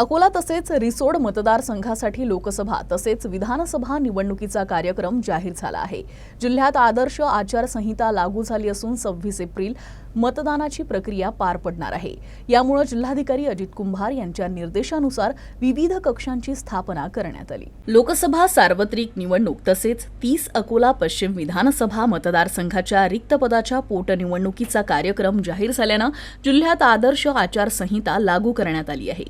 अकोला तसेच रिसोड मतदारसंघासाठी लोकसभा तसेच विधानसभा निवडणुकीचा कार्यक्रम जाहीर झाला आहे. जिल्ह्यात आदर्श आचारसंहिता लागू झाली असून सव्वीस एप्रिल मतदानाची प्रक्रिया पार पडणार आहे. यामुळे जिल्हाधिकारी अजित कुंभार यांच्या निर्देशानुसार विविध कक्षांची स्थापना करण्यात आली. लोकसभा सार्वत्रिक निवडणूक तसेच तीस अकोला पश्चिम विधानसभा मतदारसंघाच्या रिक्त पदाच्या पोटनिवडणुकीचा कार्यक्रम जाहीर झाल्यानं जिल्ह्यात आदर्श आचारसंहिता लागू करण्यात आली आहे.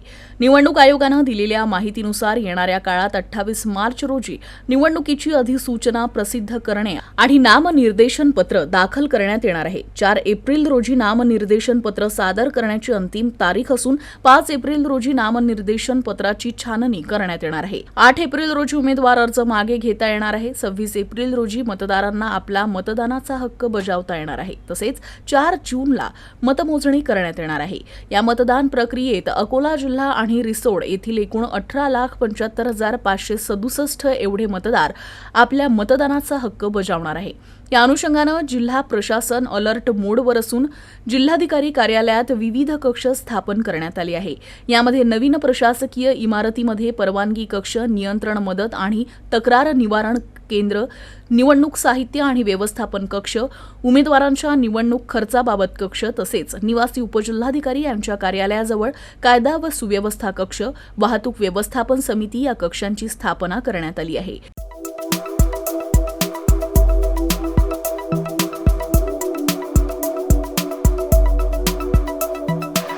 निवडणूक आयोगानं दिलेल्या माहितीनुसार येणाऱ्या काळात अठ्ठावीस मार्च रोजी निवडणुकीची अधिसूचना प्रसिद्ध करणे आणि नामनिर्देशन पत्र दाखल करण्यात येणार आहे. चार एप्रिल रोजी नामनिर्देशन पत्र सादर करण्याची अंतिम तारीख असून पाच एप्रिल रोजी नामनिर्देशन पत्राची छाननी करण्यात येणार आहे. आठ एप्रिल रोजी उमेदवार अर्ज मागे घेता येणार आहे. सव्वीस एप्रिल रोजी मतदारांना आपला मतदानाचा हक्क बजावता येणार आहे. तसेच चार जूनला मतमोजणी करण्यात येणार आहे. या मतदान प्रक्रियेत अकोला जिल्हा आणि रिसोड येथील एकूण अठरा लाख पंच्याहत्तर हजार पाचशे सदुसष्ट एवढे मतदार आपल्या मतदानाचा हक्क बजावणार आहे. या अनुषंगानं जिल्हा प्रशासन अलर्ट मोडवर असून जिल्हाधिकारी कार्यालयात विविध कक्ष स्थापन करण्यात आले आहे. यामध्ये नवीन प्रशासकीय इमारतीमध्ये परवानगी कक्ष नियंत्रण मदत आणि तक्रार निवारण केंद्र निवडणूक साहित्य आणि व्यवस्थापन कक्ष उमेदवारांच्या निवडणूक खर्चाबाबत कक्ष तसेच निवासी उपजिल्हाधिकारी यांच्या कार्यालयाजवळ कायदा व सुव्यवस्था कक्ष वाहतूक व्यवस्थापन समिती या कक्षांची स्थापना करण्यात आली आहे.